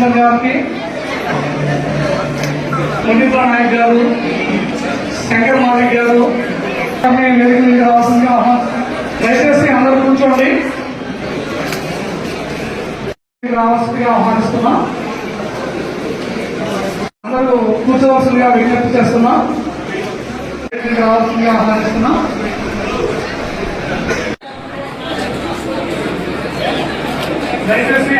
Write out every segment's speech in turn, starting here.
రఘునందన్ గారికి మునిపా నాయక్ గారు శంకర్ మాలిక్ గారు సమయం వేదిక మీద రావాల్సిందిగా దయచేసి అందరూ కూర్చోండి. రావాల్సిందిగా ఆహ్వానిస్తున్నా. అందరూ కూర్చోవలసిందిగా విజ్ఞప్తి చేస్తున్నా. రావాల్సిందిగా ఆహ్వానిస్తున్నా. దయచేసి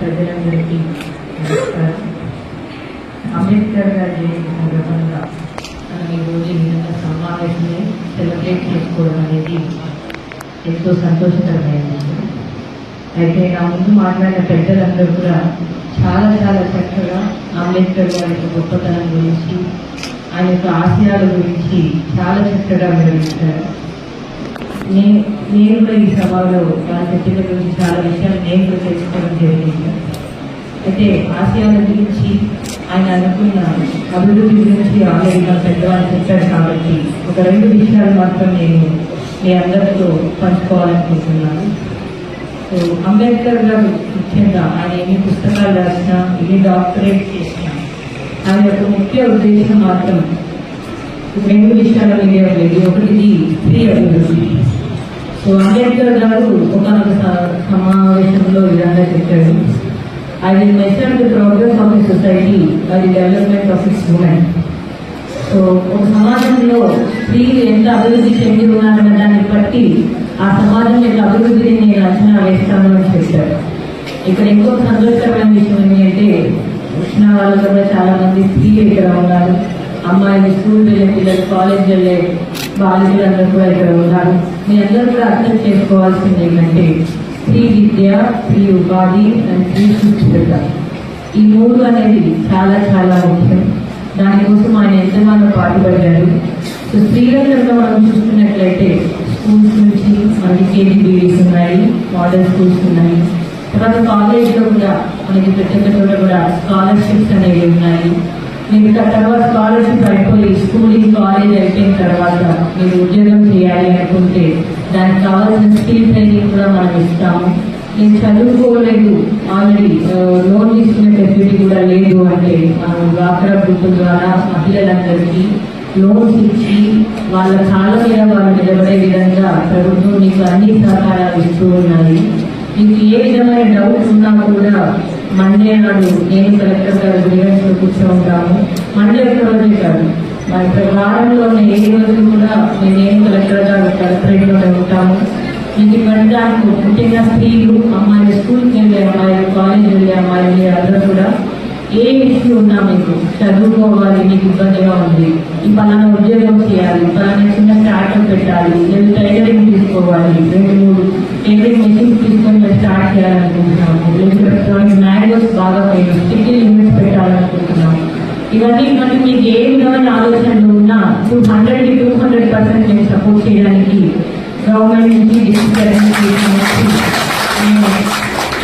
ప్రజలందరికీ నమస్కారం. అంబేద్కర్ గారి జయంతి సందర్భంగా మనం ఈరోజు ఈ విధంగా సమావేశమే సెలబ్రేట్ చేసుకోవడం అనేది ఎంతో సంతోషకరమైనది. అయితే నా ముందు మాట్లాడిన పెద్దలందరూ కూడా చాలా చాలా చక్కగా అంబేద్కర్ గారి యొక్క గొప్పతనం గురించి ఆయన యొక్క ఆశయాల గురించి చాలా చక్కగా వివరించారు. నేను నేను కూడా ఈ సభలో వాళ్ళ చర్చల గురించి చాలా విషయాలు నేను కూడా తెలుసుకోవడం జరిగింది. అయితే ఆశయాల గురించి ఆయన అనుకున్న అభివృద్ధి గురించి ఆల్రెడీ మా పెద్దవాళ్ళు చెప్పారు కాబట్టి ఒక రెండు విషయాలు మాత్రం నేను మీ అందరితో పంచుకోవాలనుకుంటున్నాను. సో అంబేద్కర్ గారు ముఖ్యంగా ఆయన ఎన్ని పుస్తకాలు రాసినా ఎన్ని డాక్టరేట్ చేసినా ఆయన యొక్క ముఖ్య ఉద్దేశం మాత్రం రెండు విషయాల మీద లేదు ఒకటిది స్త్రీ అభివృద్ధి. సో అంబేద్కర్ గారు ఒకనొక సమావేశంలో విధంగా చెప్పాడు I will measure the progress of the society by the development of its women so ఒక సమాజంలో స్త్రీలు ఎంత అభివృద్ధి చెంది ఉన్నారన్న దాన్ని బట్టి ఆ సమాజం యొక్క అభివృద్ధిని నేను అంచనా వేస్తాను అని చెప్పాడు ఇక్కడ ఇంకొక సంతోషకరమైన విషయం ఏంటంటే వచ్చిన వాళ్ళు కూడా చాలా మంది స్త్రీలు ఇక్కడ ఉన్నారు. అమ్మాయిలు స్కూల్ వెళ్ళే పిల్లలు కాలేజ్ వెళ్ళే బాలికలందరూ కూడా ఇక్కడ ఉన్నారు. మీ అందరూ కూడా అర్థం చేసుకోవాల్సింది ఏంటంటే స్త్రీ విద్య స్త్రీ ఉపాధి అండ్ స్త్రీ సుస్థిరత. ఈ మూడు అనేది చాలా చాలా ముఖ్యం. దానికోసం ఆయన ఎంతగానో పాటుపడ్డారు సో స్త్రీలందరిలో మనం చూసుకున్నట్లయితే స్కూల్స్ నుంచి మనకి కేజీబీడీస్ ఉన్నాయి మోడల్ స్కూల్స్ ఉన్నాయి. తర్వాత కాలేజ్లో కూడా మనకి ప్రతి ఒక్క చోట కూడా స్కాలర్షిప్స్ అనేవి ఉన్నాయి. మీకు తర్వాత స్కాలర్షిప్ అయిపోయి స్కూలింగ్ కాలేజ్ అయిపోయిన తర్వాత మీరు ఉద్యోగం చేయాలి అనుకుంటే దానికి కావాల్సిన స్కిల్ ట్రైనింగ్ కూడా మనం ఇస్తాము. నేను చదువుకోలేదు. ఆల్రెడీ లోన్ తీసుకునే ఫెసిలిటీ కూడా లేదు అంటే మనం డ్వాక్రా గ్రూప్ ద్వారా మహిళలందరికీ లోన్స్ ఇచ్చి వాళ్ళ కాళ్ళ మీద వాళ్ళు నిలబడే విధంగా ప్రభుత్వం మీకు అన్ని సహకారాలు ఇస్తూ ఉన్నాయి మీకు ఏ విధమైన డౌట్స్ ఉన్నా కూడా మండే నాడు నేను కలెక్టర్ గారు గ్రీవెన్స్లో కూర్చోంటాము మండే ఒక్క రోజే కాదు. మన వారంలో ఉన్న ఏ రోజు కూడా నేను కలెక్టర్ గారు కలెక్టరేట్లో ఉంటాము మీకు ఇవ్వడానికి ముఖ్యంగా స్త్రీలు అమ్మాయిలు స్కూల్కి వెళ్ళే అమ్మాయిలు కాలేజ్ వెళ్ళే అమ్మాయిలు అందరూ కూడా ఏ ఇష్యూ ఉన్నా మీకు చదువుకోవాలి మీకు ఇబ్బందిగా ఉంది ఈ పలానా ఉద్యోగం చేయాలి పలానా చిన్న స్టార్ట్అప్ పెట్టాలి లేదా టైలరింగ్ తీసుకోవాలి రెండు మూడు టైలరింగ్ మెషిన్స్ తీసుకొని మేము స్టార్ట్ చేయాలనుకుంటున్నాము. లేదా మ్యాంగోస్ బాగా పోయింది స్టికిల్ లిమిట్స్ పెట్టాలనుకుంటున్నాము. ఇవన్నీ మనకి మీకు ఏ విధమైన ఆలోచనలు ఉన్నా two hundred two hundred percent నేను సపోర్ట్ చేయడానికి గవర్నమెంట్ నుంచి డిస్ట్రిక్ట్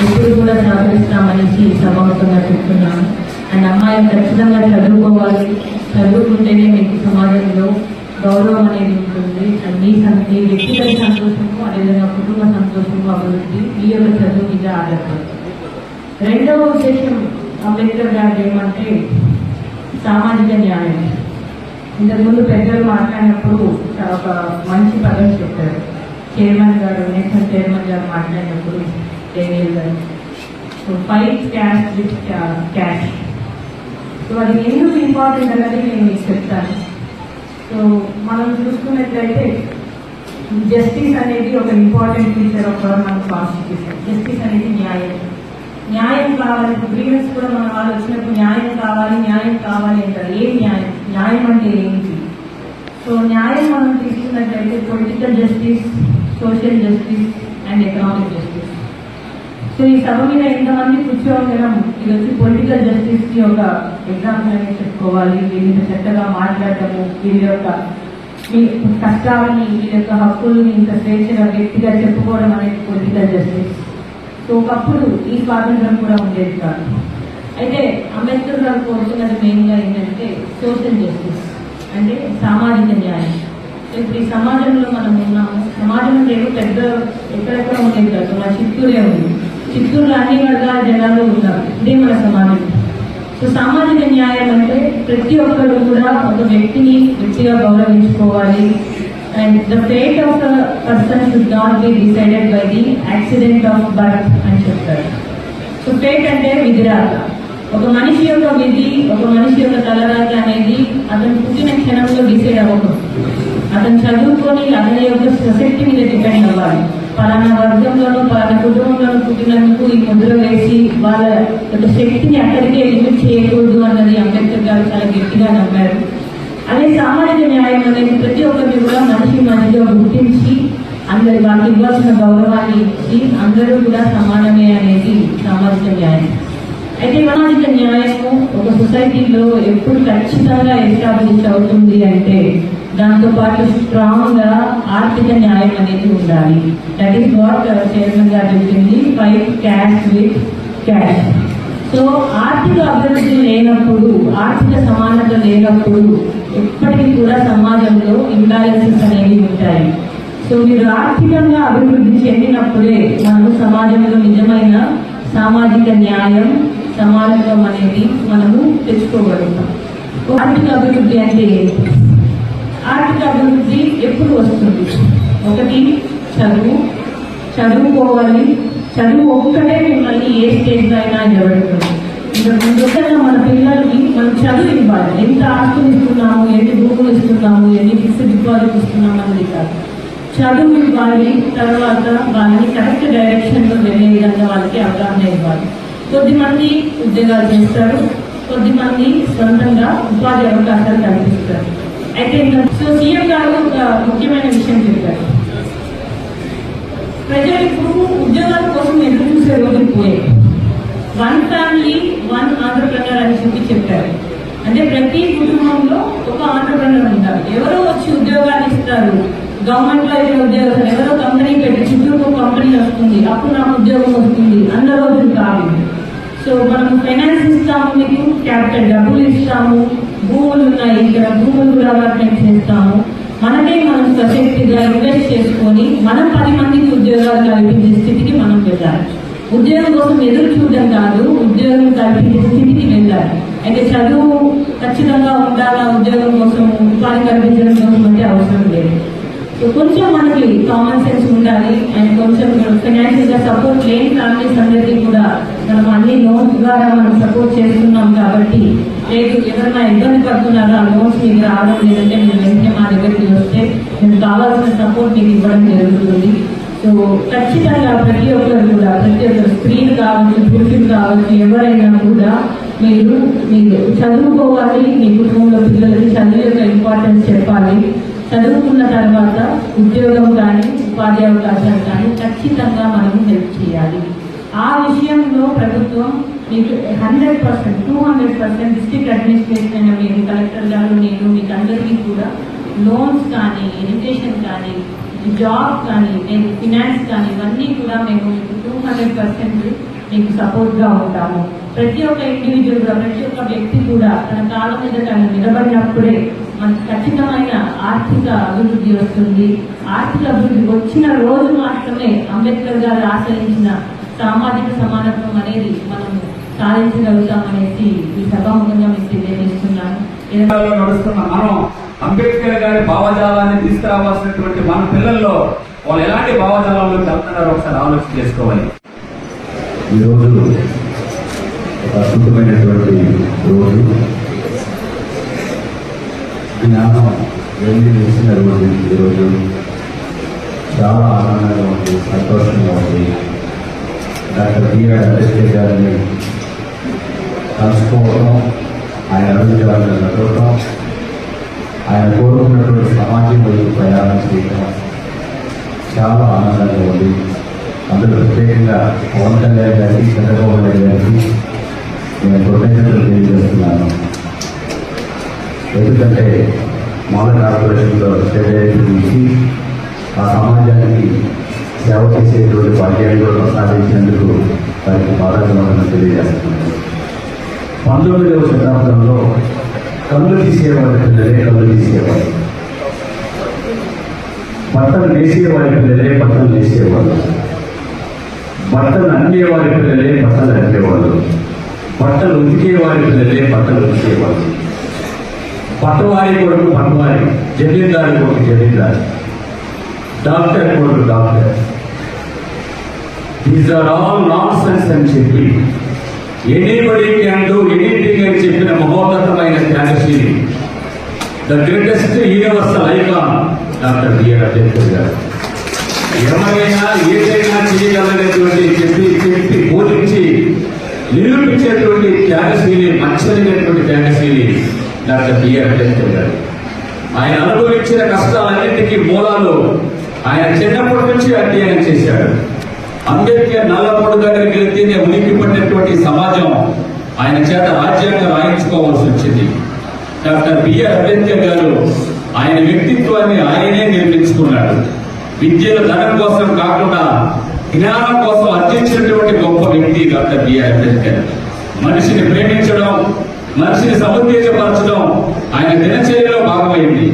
ఎప్పుడు కూడా సహకరిస్తామనేసి సభాముఖంగా చెప్తున్నాను. అండ్ అమ్మాయిలు ఖచ్చితంగా చదువుకోవాలి. చదువుకుంటేనే మీకు సమాజంలో గౌరవం అనేది ఉంటుంది. అండ్ మీ సం- మీ వ్యక్తిగత సంతోషము అదేవిధంగా కుటుంబ సంతోషము అభివృద్ధి మీ యొక్క చదువు మీద ఆధారపడుతుంది. రెండవ ఉద్దేశం అంబేద్కర్ గారు ఏమంటే సామాజిక న్యాయం. ఇంతకుముందు పెద్దలు మాట్లాడినప్పుడు ఒక మంచి పదం చెప్పారు. చైర్మన్ గారు నేషనల్ చైర్మన్ గారు మాట్లాడినప్పుడు Daniel so so uh, cash cash with cash so అది ఎందుకు ఇంపార్టెంట్ అనేది నేను మీకు చెప్తాను. సో మనం చూసుకున్నట్లయితే జస్టిస్ అనేది ఒక ఇంపార్టెంట్ ఫీచర్ ఆఫ్ మన కాన్స్టిట్యూషన్ జస్టిస్ అనేది న్యాయం. న్యాయం కావాలి గ్రీవెన్స్ కూడా మన వాళ్ళు వచ్చినప్పుడు న్యాయం కావాలి న్యాయం కావాలి అంటారు. ఏం న్యాయం? న్యాయం అంటే ఏంటి? సో న్యాయం మనం తీసుకున్నట్లయితే political justice social justice and economic so ఈ సభ మీద ఎంతమంది మనం ఇది వచ్చి పొలిటికల్ జస్టిస్కి ఒక ఎగ్జాంపుల్ అనేది చెప్పుకోవాలి. వీళ్ళ చక్కగా మాట్లాడటము వీరి యొక్క మీ కష్టాలని వీళ్ళ యొక్క హక్కుల్ని ఇంత స్వేచ్ఛగా వ్యక్తిగా చెప్పుకోవడం అనేది పొలిటికల్ జస్టిస్ సో ఒకప్పుడు ఈ స్వాతంత్రం కూడా ఉండేది కాదు. అయితే అంబేద్కర్ గారు కోరుతున్నది మెయిన్గా ఏంటంటే సోషల్ జస్టిస్ అంటే సామాజిక న్యాయం. ఇప్పుడు ఈ సమాజంలో మనం ఉన్నాము. సమాజం అంటే పెద్ద ఎక్కడెక్కడ ఉండేది కాదు. మన చిత్తూరే ఉంది. చిత్తూరులో అన్ని వర్గాల జనాలు ఉన్నారు ఇదే మన సమాజం. సో సామాజిక న్యాయం అంటే ప్రతి ఒక్కరు కూడా ఒక వ్యక్తిని వ్యక్తిగా గౌరవించుకోవాలి. And the fate of the person should not be decided by the accident of birth అని చెప్తారు. సో ఫేట్ అంటే విధిరాత ఒక మనిషి యొక్క విధి ఒక మనిషి యొక్క తలరాత అనేది అతను పుట్టిన క్షణంలో డిసైడ్ అవ్వకూడదు. అతను చదువుకొని అతని యొక్క సొసైటీ మీద డిపెండ్ అవ్వాలి. పలానా వర్గంలోనూ పలానా కుటుంబంలోనూ పుట్టినందుకు ఈ ముద్ర వేసి వాళ్ళ యొక్క శక్తిని అక్కడికే లిమిట్ చేయకూడదు అన్నది అంబేద్కర్ గారు చాలా గట్టిగా నమ్మారు. అదే సామాజిక న్యాయం అనేది ప్రతి ఒక్కరిని కూడా మనిషి మనిషిగా గుర్తించి అందరి వాళ్ళకి ఇవ్వాల్సిన గౌరవాన్ని ఇచ్చి అందరూ కూడా సమానమే అనేది సామాజిక న్యాయం. అయితే సామాజిక న్యాయము ఒక సొసైటీలో ఎప్పుడు ఖచ్చితంగా ఎస్టాబ్లిష్ అవుతుంది అంటే దాంతో పాటు స్ట్రాంగ్గా ఆర్థిక న్యాయం అనేది ఉండాలి. దట్ ఈస్ వాట్ చైర్మన్ గారు చెప్పింది fight cash with cash so ఆర్థిక అభివృద్ధి లేనప్పుడు ఆర్థిక సమానత లేనప్పుడు ఎప్పటికీ కూడా సమాజంలో ఇంబ్యాలెన్సెస్ అనేవి ఉంటాయి. సో మీరు ఆర్థికంగా అభివృద్ధి చెందినప్పుడే మనము సమాజంలో నిజమైన సామాజిక న్యాయం సమానత్వం అనేది మనము తెచ్చుకోగలుగుతాం ఆర్థిక అభివృద్ధి అంటే ఏంటి? ఆర్థిక అభివృద్ధి ఎప్పుడు వస్తుంది? ఒకటి చదువు. చదువుకోవాలి. చదువు ఒక్కటే మిమ్మల్ని ఏ స్టేజ్ అయినా నిలబెడుతుంది. ముందుగా మన పిల్లలకి మనం చదువు ఇవ్వాలి. ఎంత ఆస్తులు ఇస్తున్నాము ఎన్ని భూములు ఇస్తున్నాము ఎన్ని ఫిక్స్డ్ డిపాజిట్ ఇస్తున్నాము అనేది కాదు. చదువు ఇవ్వాలి తర్వాత వాళ్ళని కరెక్ట్ డైరెక్షన్లో వెళ్ళే విధంగా వాళ్ళకి అవగాహన ఇవ్వాలి. కొద్దిమంది ఉద్యోగాలు చేస్తారు కొద్దిమంది సొంతంగా ఉపాధి అవకాశాలు కల్పిస్తారు. అయితే సో సీఎం గారు ఒక ముఖ్యమైన విషయం చెప్పారు. ప్రజలు ఇప్పుడు ఉద్యోగాల కోసం ఎదురు చూసే రోజులు పోయాయి. వన్ ఫ్యామిలీ వన్ ఆంధ్రప్రన్నర్ అని చెప్పి చెప్పారు. అంటే ప్రతి కుటుంబంలో ఒక ఆంటర్ప్రినర్ ఉంటారు. ఎవరో వచ్చి ఉద్యోగాలు ఇస్తారు గవర్నమెంట్లో అయితే ఉద్యోగాలు ఎవరో కంపెనీ పెట్టి చుట్టూ కంపెనీ వస్తుంది అప్పుడు నాకు ఉద్యోగం వస్తుంది అన్న రోజులు కాదు సో మనం ఫైనాన్స్ ఇస్తాము మీకు క్యాపిటల్ డబ్బులు ఇస్తాము భూములు ఉన్నాయి ఇక్కడ భూములు కూడా అలాట్మెంట్ చేస్తాము. మనకే మనం సొసైటీగా ఇన్వెస్ట్ చేసుకొని మనం పది మందికి ఉద్యోగాలు కల్పించే స్థితికి మనం వెళ్ళాలి. ఉద్యోగం కోసం ఎదురు చూడడం కాదు ఉద్యోగం కల్పించే స్థితికి వెళ్ళాలి. అయితే చదువు ఖచ్చితంగా ఉండాలా? ఉద్యోగం కోసం ఉపాధి కల్పించడం కోసం అంటే అవసరం లేదు. సో కొంచెం మనకి కామన్ సెన్స్ ఉండాలి అండ్ కొంచెం ఫైనాన్షియల్గా సపోర్ట్ లేని ఫ్యామిలీస్ అందరికీ కూడా మనం అన్ని లోన్స్ ద్వారా మనం సపోర్ట్ చేస్తున్నాం కాబట్టి లేదు ఎవరైనా ఇబ్బంది పడుతున్నారో ఆ లోన్స్ మీకు రావడం లేదంటే మీరు వెంటనే మా దగ్గరికి వస్తే మేము కావాల్సిన సపోర్ట్ మీకు ఇవ్వడం జరుగుతుంది. సో ఖచ్చితంగా ప్రతి ఒక్కరు కూడా ప్రతి ఒక్కరు స్త్రీలు కావచ్చు పురుషులు కావచ్చు ఎవరైనా కూడా మీరు మీరు చదువుకోవాలి మీ కుటుంబంలో పిల్లలకి చదువు యొక్క ఇంపార్టెన్స్ చెప్పాలి. చదువుకున్న తర్వాత ఉద్యోగం కానీ ఉపాధి అవకాశాలు కానీ ఖచ్చితంగా మనం హెల్ప్ చేయాలి. ఆ విషయంలో ప్రభుత్వం మీకు hundred percent two hundred percent district administration అయిన మీరు కలెక్టర్ గారు నేను మీకు అందరికీ కూడా లోన్స్ కానీ ఎడ్యుకేషన్ కానీ జాబ్ కానీ నేను ఫినాన్స్ కానీ ఇవన్నీ కూడా మేము టూ హండ్రెడ్ పర్సెంట్ మీకు సపోర్ట్గా ఉంటాము. ప్రతి ఒక్క ఇండివిజువల్ ప్రతి ఒక్క వ్యక్తి కూడా తన కాలం మీద తను నిలబడినప్పుడే మనకి ఖచ్చితమైన ఆర్థిక అభివృద్ధి వస్తుంది. ఆర్థిక అభివృద్ధి వచ్చిన రోజు మాత్రమే అంబేద్కర్ గారు ఆశ్రయించిన సామాజిక సమానత్వం అనేది మనం సాధించగలుగుతామనేసి ఈ సభాముఖంగా మీకు తెలియజేస్తున్నాను. నడుస్తున్న మనం అంబేద్కర్ గారి భావజాలాన్ని తీసుకురావాల్సినటువంటి మన పిల్లల్లో వాళ్ళు ఎలాంటి భావజాలంలోకి వెళ్తున్నారో ఒకసారి ఆలోచన చేసుకోవాలి. ఈరోజు ఒక అద్భుతమైనటువంటి రోజు. జ్ఞానం వెళ్ళి వేసిన మనం ఈరోజు చాలా ఆనందంగా ఉంది సంతోషంగా ఉంది. డాక్టర్ బిఆర్ అంబేద్కర్ గారిని కలుసుకోవడం ఆయన అడుగుజాలను నడవటం ఆయన కోరుకున్నటువంటి సమాజం వైపు ప్రయాణం చేయటం చాలా ఆనందంగా ఉంది. అందులో ప్రత్యేకంగా పవన్ కళ్యాణ్ గారికి చంద్రబాబు నాయుడు గారికి నేను కృతజ్ఞతలు తెలియజేస్తున్నాను. ఎందుకంటే మాల కార్పొరేషన్లో స్టేట్ నుంచి ఆ సమాజానికి సేవ చేసేటువంటి భాగ్యాన్ని కూడా ప్రసాదించినందుకు వారికి బాధాకరమైన తెలియజేస్తున్నాను. పంతొమ్మిదవ శతాబ్దంలో కళ్ళు తీసేవారి పిల్లలే కళ్ళు తీసేవారు బట్టలు వేసేవారి పిల్లలే బట్టలు వేసేవాళ్ళు బట్టలు అమ్మేవారి పిల్లలే బట్టలు అందేవాళ్ళు బట్టలు ఉతికేవారి పిల్లలే బట్టలు ఉతికేవాళ్ళు. పట్టవారి కొడుకు పట్టవారి జమీందారి కొడుకు జమీందారి. డాక్టర్ కొడుకు doctor. These are all nonsense అని చెప్పి ఎనీబడి క్యాన్ డూ ఎనీథింగ్ అని చెప్పిన మహోన్నతమైన త్యాగశీలి the greatest universal icon doctor BR Ambedkar గారు. ఎవరైనా ఏదైనా చేయగలనేటువంటి చెప్పి చెప్పి బోధించి నిరూపించేటువంటి త్యాగశీలి మచ్చలినటువంటి త్యాగశీలి డాక్టర్ బిఆర్ అంబేద్కర్ గారు ఆయన అనుభవించిన కష్టాలన్నింటికీ మూలాలు ఆయన చిన్నప్పటి నుంచి అధ్యయనం చేశాడు. అంబేద్కర్ నల్లపొడు దగ్గరికి వెళ్తేనే ఉనికి పడినటువంటి సమాజం ఆయన చేత రాజ్యాంగం రాయించుకోవాల్సి వచ్చింది. డాక్టర్ బిఆర్ అంబేద్కర్ గారు ఆయన వ్యక్తిత్వాన్ని ఆయనే నిర్మించుకున్నాడు. విద్యల ధనం కోసం కాకుండా జ్ఞానం కోసం అర్జించినటువంటి గొప్ప వ్యక్తి డాక్టర్ బిఆర్ అంబేద్కర్. మనిషిని ప్రేమించడం మనిషిని సముద్దేశపరచడం ఆయన దినచర్యలో భాగమైంది.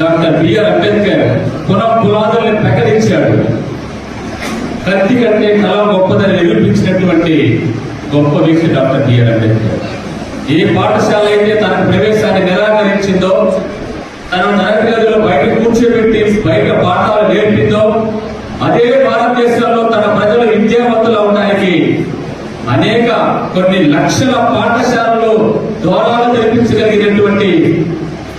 డాక్టర్ బిఆర్ అంబేద్కర్ పునః పునాదుల్ని ప్రకటించాడు. కత్తి కంటే కళ గొప్పదని నిరూపించినటువంటి గొప్ప వ్యక్తి డాక్టర్ బిఆర్ అంబేద్కర్. ఏ పాఠశాల అయితే తన ప్రవేశాన్ని నిరాకరించిందో తన తరగతి గదిలో బయట కూర్చోబెట్టి బయట పాఠాలు నేర్పిందో అదే భారతదేశంలో తన ప్రజలు విద్యావంతులు అవడానికి అనేక కొన్ని లక్షల పాఠశాల ద్వారాలు తెప్పించగలిగినటువంటి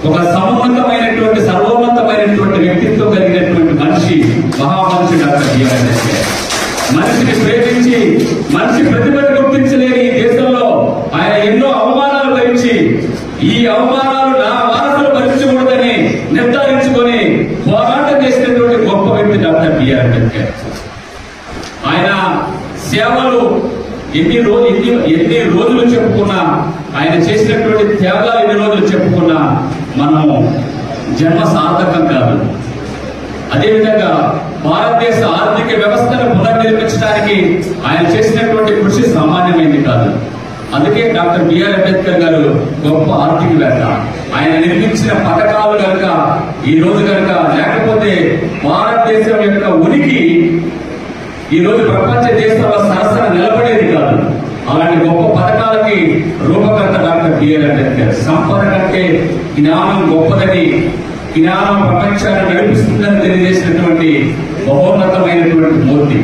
ఒక సమున్నతమైనటువంటి సర్వోన్నతమైనటువంటి వ్యక్తిత్వం కలిగినటువంటి మనిషి మహామనిషి డాక్టర్ బిఆర్ మనిషిని ప్రేమించి మనిషి ప్రతిభను గుర్తించలేని ఈ దేశంలో ఆయన ఎన్నో అవమానాలు భరించి ఈ అవమానాలు నా వారసులు భరించకూడదని నిర్ధారించుకొని పోరాటం చేసినటువంటి గొప్ప వ్యక్తి డాక్టర్ బిఆర్ అంబేద్కర్. ఆయన సేవలు ఎన్ని రోజు ఎన్ని ఎన్ని రోజులు చెప్పుకున్నా ఆయన చేసినటువంటి త్యాగాలు ఎన్ని రోజులు చెప్పుకున్నా మనము జన్మ సార్థకం కాదు. అదేవిధంగా భారతదేశ ఆర్థిక వ్యవస్థను పునర్నిర్మించడానికి ఆయన చేసినటువంటి కృషి సామాన్యమైంది కాదు. అందుకే డాక్టర్ బిఆర్ అంబేద్కర్ గారు గొప్ప ఆర్థికవేత్త. ఆయన నిర్మించిన పథకాలు కనుక ఈ రోజు కనుక లేకపోతే భారతదేశం యొక్క ఉనికి ఈ రోజు ప్రపంచ దేశంలో సరసన నిలబడేది కాదు. అలాంటి గొప్ప పథకాలకి రూపకర్త డాక్టర్ బిఆర్ అంబేద్కర్ సంపద కంటే జ్ఞానం గొప్పదని జ్ఞానం ప్రపంచాన్ని నడిపిస్తుందని తెలియజేసినటువంటి మహోన్నతమైనటువంటి మూర్తి.